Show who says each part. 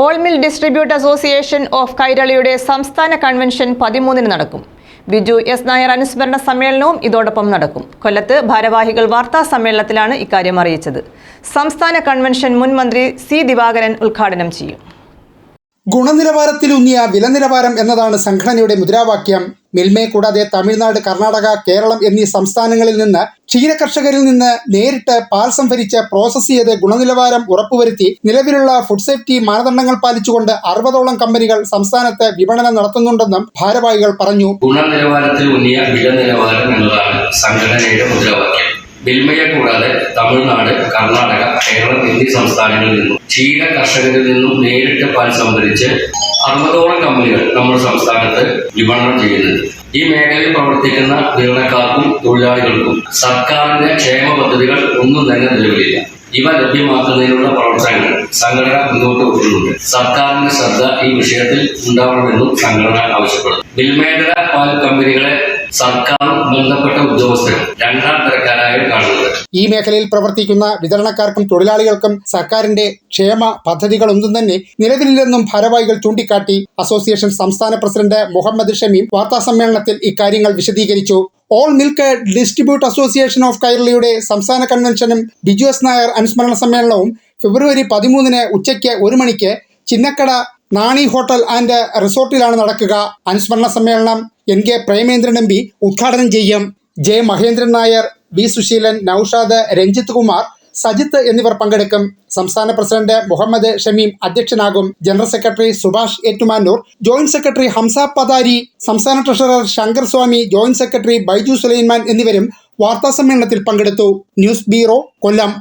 Speaker 1: All milk distribute association of കൈരളിയുടെ സംസ്ഥാന convention പതിമൂന്നിന് നടക്കും. ബിജു എസ് നായർ അനുസ്മരണ സമ്മേളനവും ഇതോടൊപ്പം നടക്കും. കൊല്ലത്ത് ഭാരവാഹികൾ വാർത്താ സമ്മേളനത്തിലാണ് ഇക്കാര്യം അറിയിച്ചത്. സംസ്ഥാന കൺവെൻഷൻ മുൻ മന്ത്രി സി ദിവാകരൻ ഉദ്ഘാടനം ചെയ്യും.
Speaker 2: ഗുണനിലവാരത്തിലൂന്നിയ വില നിലവാരം എന്നതാണ് സംഘടനയുടെ മുദ്രാവാക്യം. മിൽമയെ കൂടാതെ തമിഴ്നാട് കർണാടക കേരളം എന്നീ സംസ്ഥാനങ്ങളിൽ നിന്ന് ക്ഷീര കർഷകരിൽ നിന്ന് നേരിട്ട് പാൽ സംഭരിച്ച് പ്രോസസ് ചെയ്ത് ഗുണനിലവാരം ഉറപ്പുവരുത്തി നിലവിലുള്ള ഫുഡ് സേഫ്റ്റി മാനദണ്ഡങ്ങൾ പാലിച്ചുകൊണ്ട് അറുപതോളം കമ്പനികൾ സംസ്ഥാനത്ത് വിപണനം നടത്തുന്നുണ്ടെന്നും ഭാരവാഹികൾ പറഞ്ഞു.
Speaker 3: ഗുണനിലവാരത്തിൽ ഉന്നിയ വില നിലവാരം എന്നതാണ് സംഘടനയുടെ മുദ്രാവാക്യം. വിൽമയെ കൂടാതെ തമിഴ്നാട് കർണാടക കേരളം എന്നീ സംസ്ഥാനങ്ങളിൽ നിന്നും ക്ഷീര കർഷകരിൽ നിന്നും നേരിട്ട് പാൽ സംഭരിച്ച് അറുപതോളം കമ്പനികൾ നമ്മുടെ സംസ്ഥാനത്ത് വിപണനം ചെയ്യുന്നുണ്ട്. ഈ മേഖലയിൽ പ്രവർത്തിക്കുന്ന ജീവനക്കാർക്കും തൊഴിലാളികൾക്കും സർക്കാരിന്റെ ക്ഷേമ പദ്ധതികൾ ഒന്നും തന്നെ നിലവിലില്ല. ഇവ ലഭ്യമാക്കുന്നതിനുള്ള പ്രവർത്തനങ്ങൾ സംഘടന മുന്നോട്ട് വെക്കുന്നുണ്ട് സർക്കാരിന്റെ ശ്രദ്ധ ഈ വിഷയത്തിൽ ഉണ്ടാവണമെന്നും സംഘടന ആവശ്യപ്പെടുന്നു. ബിൽമേഖല പാൽ കമ്പനികളെ സർക്കാരും ബന്ധപ്പെട്ട ഉദ്യോഗസ്ഥർ രണ്ടാം തരക്കാരായാണ് കാണുന്നത്.
Speaker 2: ഈ മേഖലയിൽ പ്രവർത്തിക്കുന്ന വിതരണക്കാർക്കും തൊഴിലാളികൾക്കും സർക്കാരിന്റെ ക്ഷേമ പദ്ധതികളൊന്നും തന്നെ നിലവിലില്ലെന്നും ഭാരവാഹികൾ ചൂണ്ടിക്കാട്ടി അസോസിയേഷൻ സംസ്ഥാന പ്രസിഡന്റ് മുഹമ്മദ് ഷമീം വാർത്താ വാർത്താസമ്മേളനത്തിൽ ഇക്കാര്യങ്ങൾ വിശദീകരിച്ചു. All milk distribute association of കൈരളിയുടെ സംസ്ഥാന കൺവെൻഷനും ബിജു എസ് നായർ അനുസ്മരണ സമ്മേളനവും ഫെബ്രുവരി പതിമൂന്നിന് ഉച്ചയ്ക്ക് ഒരു മണിക്ക് ചിന്നക്കട നാണി ഹോട്ടൽ ആൻഡ് റിസോർട്ടിലാണ് നടക്കുക. അനുസ്മരണ സമ്മേളനം N K Premendran M P ഉദ്ഘാടനം ചെയ്യും. ജെ മഹേന്ദ്രൻ നായർ വി സുശീലൻ നൌഷാദ് രഞ്ജിത്ത് കുമാർ സജിത്ത് എന്നിവർ പങ്കെടുക്കും. സംസ്ഥാന president Muhammad Shameem അധ്യക്ഷനാകും. General secretary Subhash Ettumanoor joint secretary Hamsa Pathari സംസ്ഥാന treasurer Shankar Swami joint secretary Baiju Sulaiman എന്നിവരും വാർത്താ സമ്മേളനത്തിൽ പങ്കെടുത്തു. News bureau Kollam.